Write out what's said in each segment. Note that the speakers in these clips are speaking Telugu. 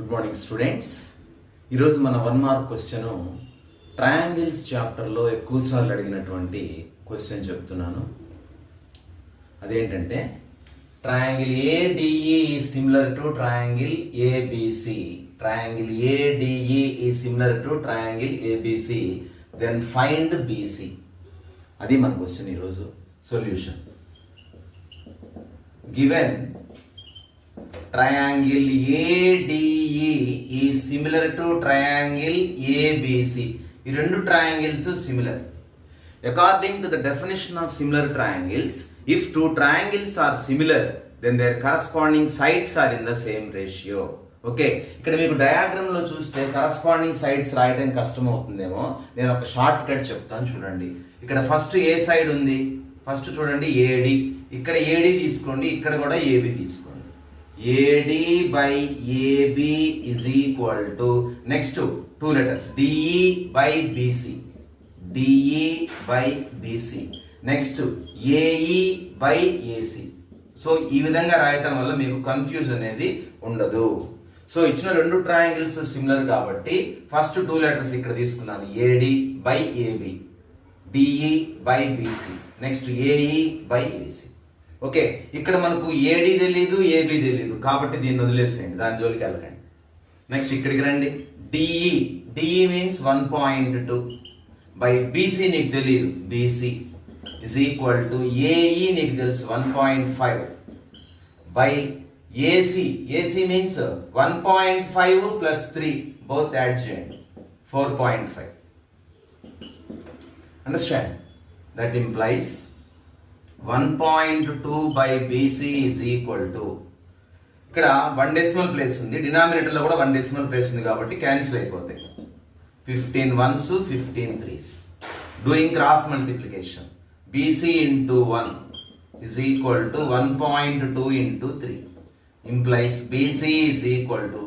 గుడ్ మార్నింగ్ స్టూడెంట్స్ ఈరోజు మన వన్ మార్క్ క్వశ్చన్ ట్రయాంగిల్స్ చాప్టర్లో ఎక్కువసార్లు అడిగినటువంటి క్వశ్చన్ చెప్తున్నాను. అదేంటంటే triangle ADE similar to triangle ABC triangle ADE ఈ similar to triangle ABC then find BC అది మన క్వశ్చన్ ఈరోజు. Solution given triangle ADE is e similar to triangle ABC. ఈ రెండు triangles similar according to the definition of similar triangles if two triangles are similar then their corresponding sides are in the same ratio okay ఇక్కడ మీకు డయాగ్రామ్లో చూస్తే కరస్పాండింగ్ సైడ్స్ రాయడం కష్టం అవుతుందేమో నేను ఒక షార్ట్ కట్ చెప్తాను చూడండి. ఇక్కడ ఫస్ట్ ఏ సైడ్ ఉంది? ఫస్ట్ చూడండి ఏడి ఇక్కడ ఏడి తీసుకోండి. ఇక్కడ కూడా ఏబి తీసుకోండి. AD by AB is equal to next two letters DE by BC DE by BC next AE by AC so ఈ విధంగా రాయటం వల్ల మీకు కన్ఫ్యూజ్ అనేది ఉండదు. సో ఇచ్చిన రెండు ట్రయాంగిల్స్ సిమిలర్ కాబట్టి ఫస్ట్ టూ లెటర్స్ ఇక్కడ తీసుకున్నాను. AD by AB DE by BC next AE by AC okay ఇక్కడ మనకు ఏడి తెలియదు ఏబి తెలియదు కాబట్టి దీన్ని వదిలేసేయండి దాని జోలికి వెళ్ళకండి. నెక్స్ట్ ఇక్కడికి రండి. DE DE means one point two by BC నీకు తెలియదు BC is equal to AE నీకు తెలుసు one point five by AC AC means one point five plus three both add చేయండి. Four point five understand that implies one point two by BC is equal to ఇక్కడ వన్ డెసిమల్ ప్లేస్ ఉంది. డినామినేటర్లో కూడా వన్ డెసిమల్ ప్లేస్ ఉంది కాబట్టి క్యాన్సిల్ అయిపోతాయి. Fifteen ones fifteen threes doing cross multiplication BC into one is equal to one point two into three implies BC is equal to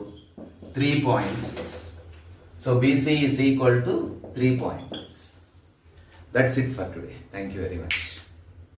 three point six so BC is equal to three point six that's it for today thank you very much